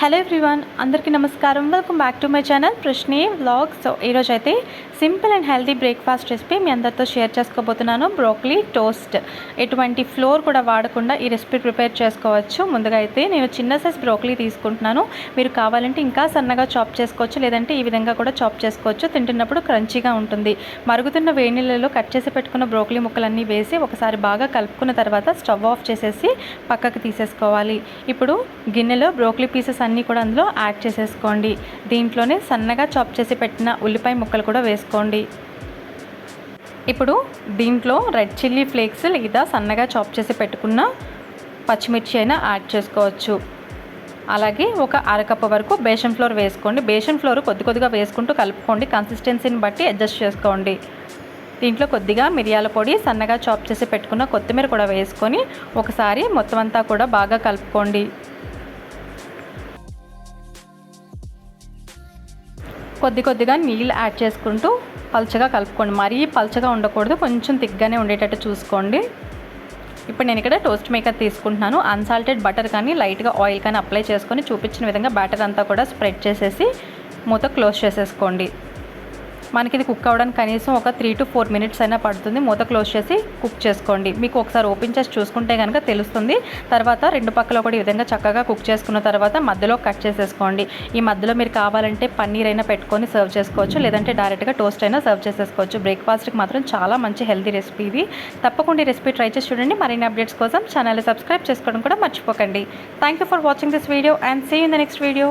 Hello everyone అందరికీ నమస్కారం. Welcome back to my channel ప్రశ్నే వ్లాగ్ సో ఈరోజు అయితే simple and healthy breakfast recipe మీ అందరితో షేర్ చేసుకోబోతున్నాను. బ్రోక్లీ టోస్ట్ ఎటువంటి ఫ్లోర్ కూడా వాడకుండా ఈ రెసిపీ ప్రిపేర్ చేసుకోవచ్చు. ముందుగా అయితే నేను చిన్న సైజ్ బ్రోక్లీ తీసుకుంటున్నాను. మీరు కావాలంటే ఇంకా సన్నగా చాప్ చేసుకోవచ్చు లేదంటే ఈ విధంగా కూడా చాప్ చేసుకోవచ్చు. తింటున్నప్పుడు క్రంచీగా ఉంటుంది. మరుగుతున్న వేడి నీళ్ళలో కట్ చేసి పెట్టుకున్న బ్రోక్లీ ముక్కలన్నీ వేసి ఒకసారి బాగా కలుపుకున్న తర్వాత స్టవ్ ఆఫ్ చేసేసి పక్కకు తీసేసుకోవాలి. ఇప్పుడు గిన్నెలో బ్రోక్లీ పీసెస్ అన్నీ కూడా అందులో యాడ్ చేసేసుకోండి. దీంట్లోనే సన్నగా చాప్ చేసి పెట్టిన ఉల్లిపాయ ముక్కలు కూడా వేసుకోండి. ఇప్పుడు దీంట్లో రెడ్ చిల్లీ ఫ్లేక్స్ లేదా సన్నగా చాప్ చేసి పెట్టుకున్న పచ్చిమిర్చి అయినా యాడ్ చేసుకోవచ్చు. అలాగే ఒక అరకప్పు వరకు బేషన్ ఫ్లోర్ వేసుకోండి. బేషన్ ఫ్లోర్ కొద్ది కొద్దిగా వేసుకుంటూ కలుపుకోండి. కన్సిస్టెన్సీని బట్టి అడ్జస్ట్ చేసుకోండి. దీంట్లో కొద్దిగా మిరియాల పొడి సన్నగా చాప్ చేసి పెట్టుకున్న కొత్తిమీర కూడా వేసుకొని ఒకసారి మొత్తం అంతా కూడా బాగా కలుపుకోండి. కొద్ది కొద్దిగా నీళ్ళు యాడ్ చేసుకుంటూ పల్చగా కలుపుకోండి. మరీ పల్చగా ఉండకూడదు. కొంచెం తిగ్గానే ఉండేటట్టు చూసుకోండి. ఇప్పుడు నేను ఇక్కడ టోస్ట్ మేకర్ తీసుకుంటున్నాను. అన్సాల్టెడ్ బటర్ కానీ లైట్గా ఆయిల్ కానీ అప్లై చేసుకొని చూపించిన విధంగా బ్యాటర్ అంతా కూడా స్ప్రెడ్ చేసేసి మూత క్లోజ్ చేసేసుకోండి. మనకి ఇది కుక్ అవ్వడానికి కనీసం ఒక త్రీ టు ఫోర్ మినిట్స్ అయినా పడుతుంది. మూత క్లోజ్ చేసి కుక్ చేసుకోండి. మీకు ఒకసారి ఓపెన్ చేసి చూసుకుంటే కనుక తెలుస్తుంది. తర్వాత రెండు పక్కల కూడా ఈ విధంగా చక్కగా కుక్ చేసుకున్న తర్వాత మధ్యలో కట్ చేసేసుకోండి. ఈ మధ్యలో మీరు కావాలంటే పన్నీర్ అయినా పెట్టుకొని సర్వ్ చేసుకోవచ్చు. లేదంటే డైరెక్ట్గా టోస్ట్ అయినా సర్వ్ చేసేసుకోవచ్చు. బ్రేక్ఫాస్ట్కి మాత్రం చాలా మంచి హెల్తీ రెసిపీ ఇది. తప్పకుండా ఈ రెసిపీ ట్రై చేసి చూడండి. మరిన్ని అప్డేట్స్ కోసం ఛానల్ని సబ్స్క్రైబ్ చేసుకోవడం కూడా మర్చిపోకండి. Thank you for watching this video and see in the next video